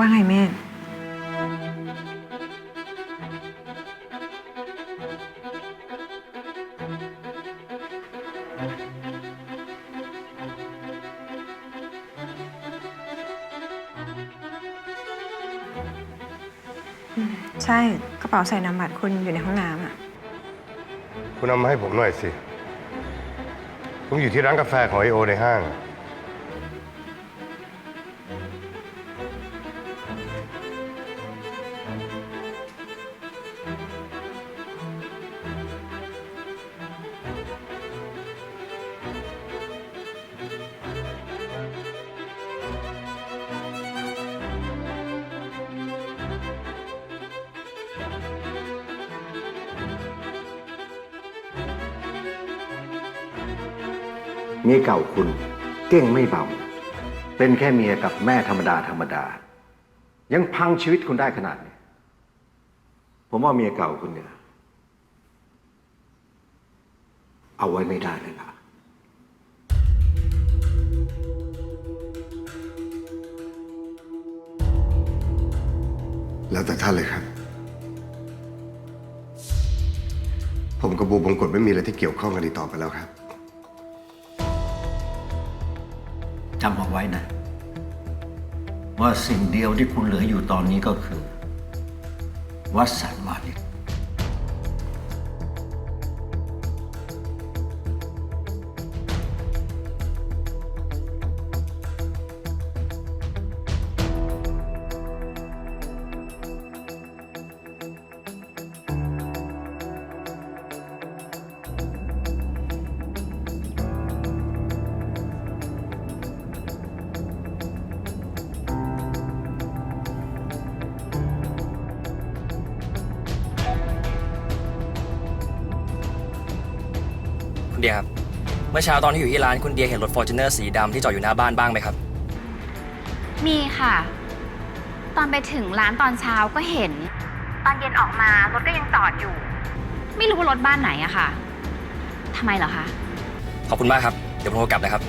ว่าไงแม่ ใช่กระเป๋าใส่นามบัตรคุณอยู่ในห้องน้ำอะ คุณเอามาให้ผมหน่อยสิ ผมอยู่ที่ร้านกาแฟของไอโอในห้าง เมียเก่าคุณ เก้งไม่เบา เป็นแค่เมียกับแม่ธรรมดาธรรมดา ยังพังชีวิตคุณได้ขนาดนี้ ผมว่าเมียเก่าคุณเนี่ย เอาไว้ไม่ได้เลยล่ะแล้วแต่ท่านเลยครับ ผมกับบูบงกฎไม่มีอะไรที่เกี่ยวข้องกันอีกต่อไปแล้วครับ จำเอาไว้นะ ว่าสิ่งเดียวที่คุณเหลืออยู่ตอนนี้ก็คือวัดสันวานิช คุณเดียครับ เมื่อเช้าตอนที่อยู่ที่ร้านคุณเดียเห็นรถฟอร์จูเนอร์สีดำที่จอดอยู่หน้าบ้านบ้างไหมครับ มีค่ะ ตอนไปถึงร้านตอนเช้าก็เห็น ตอนเย็นออกมารถก็ยังจอดอยู่ ไม่รู้ว่ารถบ้านไหนอะค่ะทำไมเหรอคะ ขอบคุณมากครับ เดี๋ยวผมโทรกลับนะครับ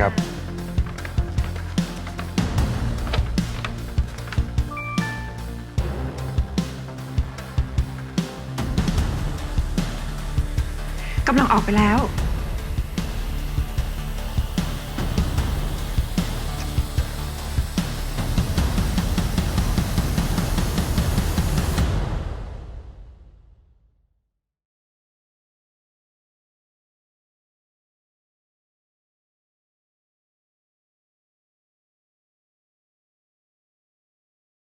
ครับกำลังออกไปแล้ว